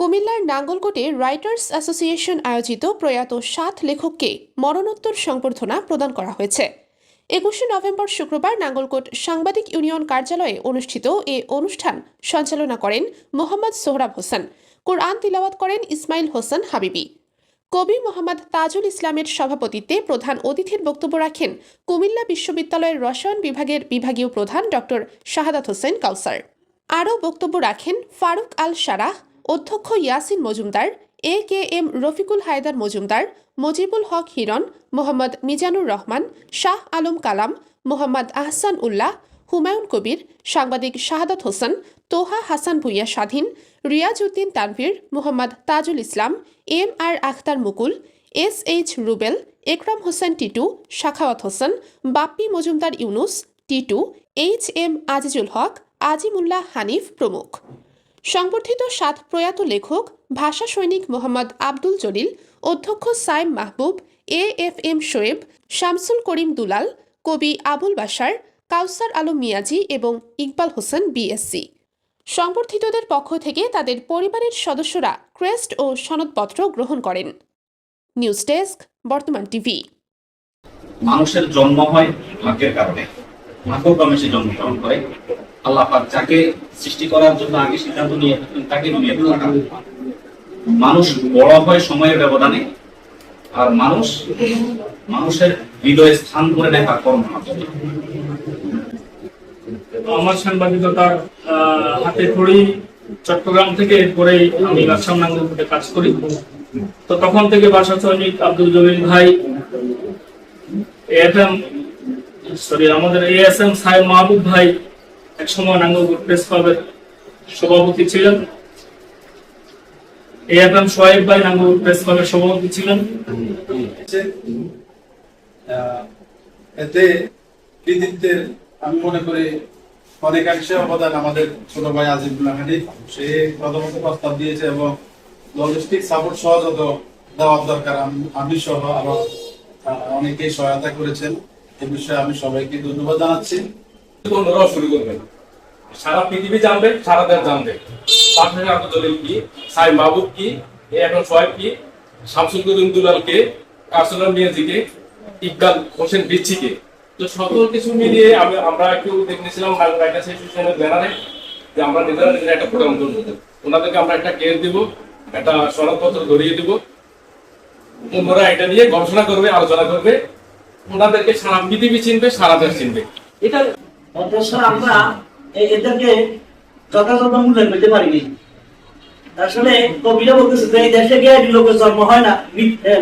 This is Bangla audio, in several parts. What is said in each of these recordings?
কুমিল্লার নাঙ্গলকোটে রাইটার্স অ্যাসোসিয়েশন আয়োজিত প্রয়াত সাত লেখককে মরণোত্তর সংবর্ধনা প্রদান করা হয়েছে। একুশে নভেম্বর শুক্রবার নাঙ্গলকোট সাংবাদিক ইউনিয়ন কার্যালয়ে অনুষ্ঠিত এ অনুষ্ঠান সঞ্চালনা করেন মোহাম্মদ সোহরাব হোসেন। কোরআন তিলাওয়াত করেন ইসমাইল হোসেন হাবিবি। কবি মোহাম্মদ তাজুল ইসলামের সভাপতিত্বে প্রধান অতিথির বক্তব্য রাখেন কুমিল্লা বিশ্ববিদ্যালয়ের রসায়ন বিভাগের বিভাগীয় প্রধান ডক্টর শাহাদাত হোসেন কাউসার। আরও বক্তব্য রাখেন ফারুক আল সারাহ অধ্যক্ষ Yasin Majumdar, A K M Rafiqul Haidar Majumdar, Mojibul Haque Hiron, Mohammad Mizanur Rahman, Shah Alam Kalam, Mohammad Ahsan Ullah, Humayun Kabir, সাংবাদিক Shahadat Hossain, Toha Hasan Bhuiyan Swadhin Riaz Uddin Tanvir, Mohammad Tajul Islam, M R Akhtar Mukul, S H Rubel, Ekram Hossain Titu, Shakhawat Hossain, Bappi Majumdar Yunus, Titu, H M Azizul Haque, Azimullah Hanif প্রমুখ। সংবর্ধিত সাত প্রয়াত লেখক, ভাষা সৈনিক মোহাম্মদ আব্দুল জলিল, অধ্যক্ষ Saim Mahbub A F M Shoaib, Shamsul Karim Dulal, কবি আবুল বাসার কাউসার আলম মিয়াজি এবং ইকবাল হোসেন বিএসসি। সংবর্ধিতদের পক্ষ থেকে তাদের পরিবারের সদস্যরা ক্রেস্ট ও সনদপত্র গ্রহণ করেন। News desk, Bartaman TV. মানুষের জন্ম হয় ভাগ্যের কারণে। ভাগ্যক্রমে সে জন্মগ্রহণ করে। আল্লাহ যাকে সৃষ্টি করার জন্য আগে সিদ্ধান্ত নিয়ে তাকে দুনিয়াতে পাঠান মানুষ বড় হয় সময়ের ব্যবধানে, আর মানুষ মানুষের হৃদয়ে স্থান করে নেয় তার কর্ম আমার সাংবাদিকতার হাতে খড়ি চট্টগ্রাম থেকে এরপরেই আমি নাঙ্গলকোটে কাজ করি। তো তখন থেকে বাসা সৈনিক আব্দুল জলিল ভাই এফ এম, সরি, আমাদের এ এস এম সাহেব মাহবুব ভাই এক সময় নাঙ্গলকোট প্রেস ক্লাবের সভাপতি ছিলেন। এ এফ এম সোহেব ভাই নাঙ্গলকোট প্রেস ক্লাবের সভাপতি ছিলেন। এতে কৃতিত্বের, আমি মনে করি অনেকাংশে অবদান আমাদের ছোট ভাই আজিবুল্লাহ হানিফ সে প্রথমত প্রস্তাব দিয়েছে এবং লজিস্টিক সাপোর্ট সহ যত দেওয়ার দরকার, আমি সহ আরও অনেকেই সহায়তা করেছেন। এ বিষয়ে আমি সবাইকে ধন্যবাদ জানাচ্ছি। শুরু করবে। সারা পৃথিবী জানবে, সারা দেশ জানবে। পাঠানের কি সাই মাহবুব কি এখন কি ইকবাল হোসেন তো সকল কিছু মিলিয়ে আমি, আমরা একটু দেখেছিলাম অ্যাসোসিয়েশনের ব্যানারে যে আমরা নিজেরা নিজেরা একটা প্রোগ্রাম ওনাদেরকে আমরা একটা কেস দিব, একটা সনদপত্র ধরিয়ে দিব। ওনারা এটা নিয়ে গবেষণা করবে, আলোচনা করবে। ওনাদেরকে সারা পৃথিবী চিনবে, সারা দেশ চিনবে। এটা অথচ আমরা এদেরকে যথাযথ মূল্য পেতে পারিনি। আসলে কবিরা বলতেছে যে এই দেশে গিয়ে জন্ম হয় না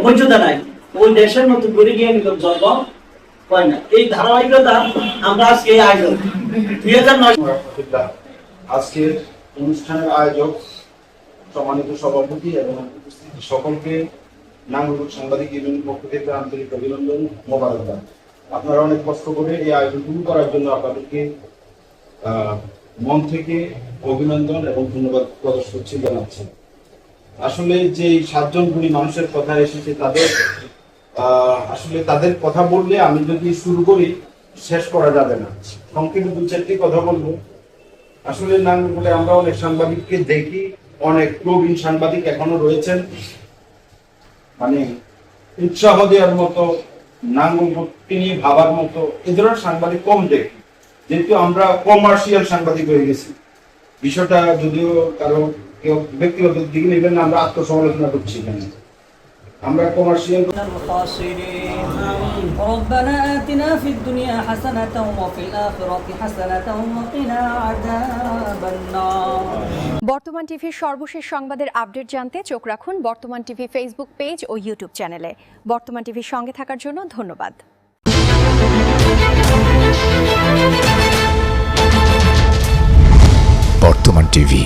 মর্যাদা নাই। ওই দেশের করে গিয়ে জন্ম হয় না। এই ধারাবাহিকতা আমরা আজকে এই আয়োজন দুই হাজার নয় আজকের অনুষ্ঠানের আয়োজক সম্মানিত সভাপতি এবং উপস্থিত সকলকে নাঙ্গলকোট সাংবাদিক ইউনিয়নের পক্ষ থেকে আন্তরিক অভিনন্দন, মোবারকবাদ। আপনারা অনেক কষ্ট করে এই আয়োজনটুকু করার জন্য আপনাদেরকে মন থেকে অভিনন্দন এবং ধন্যবাদ করছি, জানাচ্ছি। আসলে যে সাতজন গুণী মানুষের কথা এসেছে তাদের আসলে তাদের কথা বললে আমি যদি শুরু করি, শেষ করা যাবে না। সংক্ষেপে দু চারটি কথা বলব। আসলে নাঙ্গলে আমরা অনেক সাংবাদিককে দেখি, অনেক প্রবীণ সাংবাদিক এখনও রয়েছেন। মানে উৎসাহ দেওয়ার মতো নাঙ্গলকে নিয়ে ভাবার মতো এ ধরনের সাংবাদিক কম দেখি যেহেতু আমরা কমার্শিয়াল সাংবাদিক হয়ে গেছি বিষয়টা যদিও কারো কেউ ব্যক্তিগত দিকে নেবেন না আমরা আত্মসমালোচনা করছি এখানে আমরা কমার্শিয়াল الخاسرين ربنا آتنا في الدنيا حسنة وفي الآخرة حسنة وقنا عذاب النار বর্তমান টিভির সর্বশেষ সংবাদের আপডেট জানতে চোখ রাখুন বর্তমান টিভি ফেসবুক পেজ ও ইউটিউব চ্যানেলে। বর্তমান টিভির সঙ্গে থাকার জন্য ধন্যবাদ। বর্তমান টিভি